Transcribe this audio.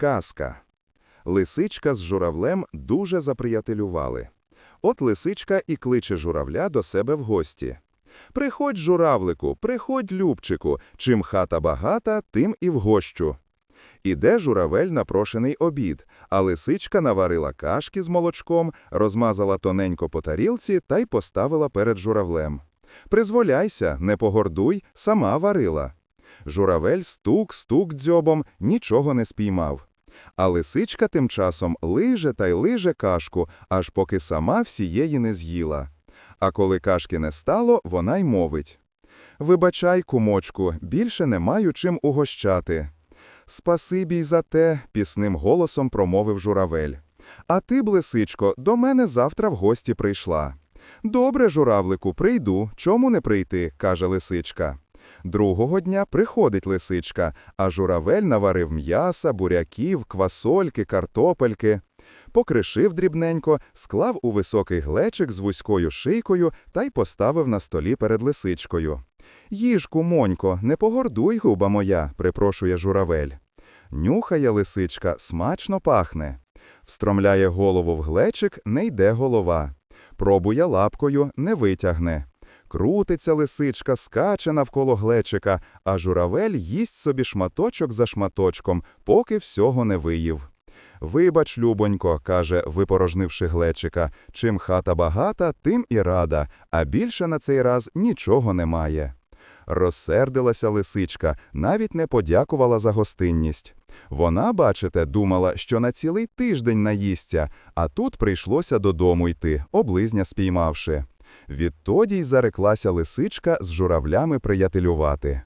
Казка. Лисичка з журавлем дуже заприятелювали. От лисичка і кличе журавля до себе в гості. Приходь, журавлику, приходь, любчику, чим хата багата, тим і вгощу. Іде журавель на прошений обід, а лисичка наварила кашки з молочком, розмазала тоненько по тарілці та й поставила перед журавлем. Призволяйся, не погордуй, сама варила. Журавель стук-стук дзьобом, нічого не спіймав. А лисичка тим часом лиже та й лиже кашку, аж поки сама всієї не з'їла. А коли кашки не стало, вона й мовить. «Вибачай, кумочку, більше не маю чим угощати». «Спасибі й за те», – пісним голосом промовив журавель. «А ти, б, лисичко, до мене завтра в гості прийшла». «Добре, журавлику, прийду, чому не прийти?» – каже лисичка. Другого дня приходить лисичка, а журавель наварив м'яса, буряків, квасольки, картопельки. Покришив дрібненько, склав у високий глечик з вузькою шийкою та й поставив на столі перед лисичкою. «Їжку, монько, не погордуй, губа моя», – припрошує журавель. Нюхає лисичка, смачно пахне. Встромляє голову в глечик, не йде голова. Пробує лапкою, не витягне. Крутиться лисичка, скаче навколо глечика, а журавель їсть собі шматочок за шматочком, поки всього не виїв. Вибач, любонько, каже, випорожнивши глечика, чим хата багата, тим і рада, а більше на цей раз нічого немає. Розсердилася лисичка, навіть не подякувала за гостинність. Вона, бачите, думала, що на цілий тиждень наїсться, а тут прийшлося додому йти, облизня спіймавши. Відтоді й зареклася лисичка з журавлями приятелювати.